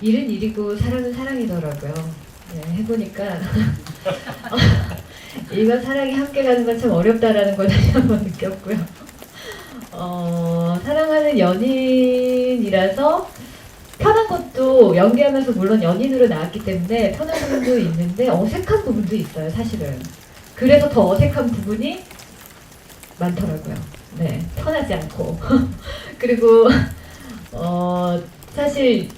일은 일이고 사랑은 사랑이더라고요. 네, 해보니까 일과 사랑이 함께 가는 건 참 어렵다라는 걸 다시 한번 느꼈고요. 어, 사랑하는 연인이라서 편한 것도 연기하면서 물론 연인으로 나왔기 때문에 편한 부분도 있는데 어색한 부분도 있어요, 사실은. 그래서 더 어색한 부분이 많더라고요. 네, 편하지 않고. 그리고 어, 사실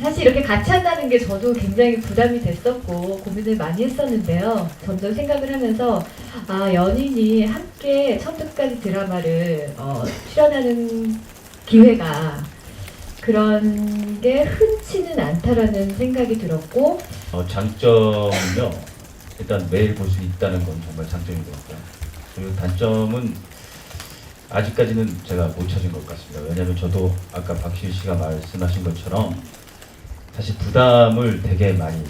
사실 이렇게 같이 한다는 게 저도 굉장히 부담이 됐었고 고민을 많이 했었는데요. 점점 생각을 하면서 아 연인이 함께 처음부터까지 드라마를 어, 출연하는 기회가 그런 게 흔치는 않다라는 생각이 들었고 어, 장점은요. 일단 매일 볼 수 있다는 건 정말 장점인 것 같고요. 그리고 단점은 아직까지는 제가 못 찾은 것 같습니다. 왜냐하면 저도 아까 박시일 씨가 말씀하신 것처럼 사실 부담을 되게 많이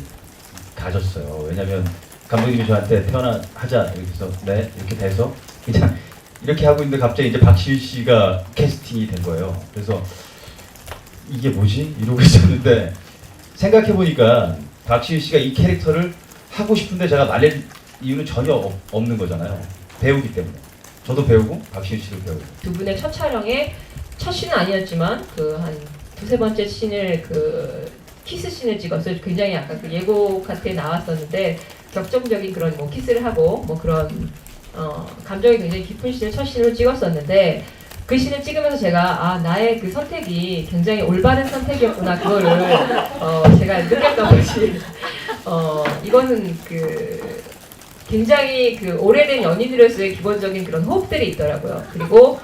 가졌어요. 왜냐하면 감독님이 저한테 태어나 하자 이렇게 해서 네 이렇게 돼서 그냥 이렇게 하고 있는데 갑자기 이제 박시일 씨가 캐스팅이 된 거예요. 그래서 이게 뭐지 이러고 있었는데 생각해 보니까 박시일 씨가 이 캐릭터를 하고 싶은데 제가 말릴 이유는 전혀 없- 없는 거잖아요. 배우기 때문에. 저도 배우고 박시일 씨도 배우고. 두 분의 첫 촬영에 첫 씬은 아니었지만 그 한 두세 번째 씬을 그 키스 씬을 찍었어요. 굉장히 약간 그 예고 같은 나왔었는데 격정적인 그런 뭐 키스를 하고 뭐 그런 어 감정이 굉장히 깊은 씬을 첫 씬으로 찍었었는데 그 씬을 찍으면서 제가 아 나의 그 선택이 굉장히 올바른 선택이었구나 그거를 어 제가 느꼈던 것이 어 이거는 그 굉장히 그 오래된 연인으로서의 기본적인 그런 호흡들이 있더라고요. 그리고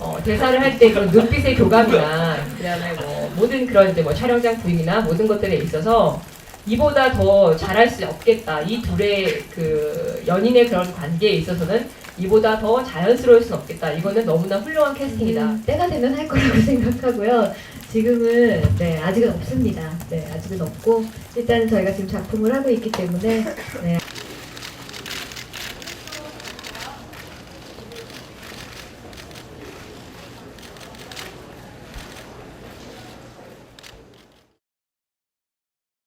어, 대사를 할 때 그런 눈빛의 교감이나 그다음에 뭐 모든 그런 이제 뭐 촬영장 부임이나 모든 것들에 있어서 이보다 더 잘할 수 없겠다. 이 둘의 그 연인의 그런 관계에 있어서는 이보다 더 자연스러울 수는 없겠다. 이거는 너무나 훌륭한 캐스팅이다. 음, 때가 되면 할 거라고 생각하고요. 지금은 네 아직은 없습니다. 네 아직은 없고 일단 저희가 지금 작품을 하고 있기 때문에 네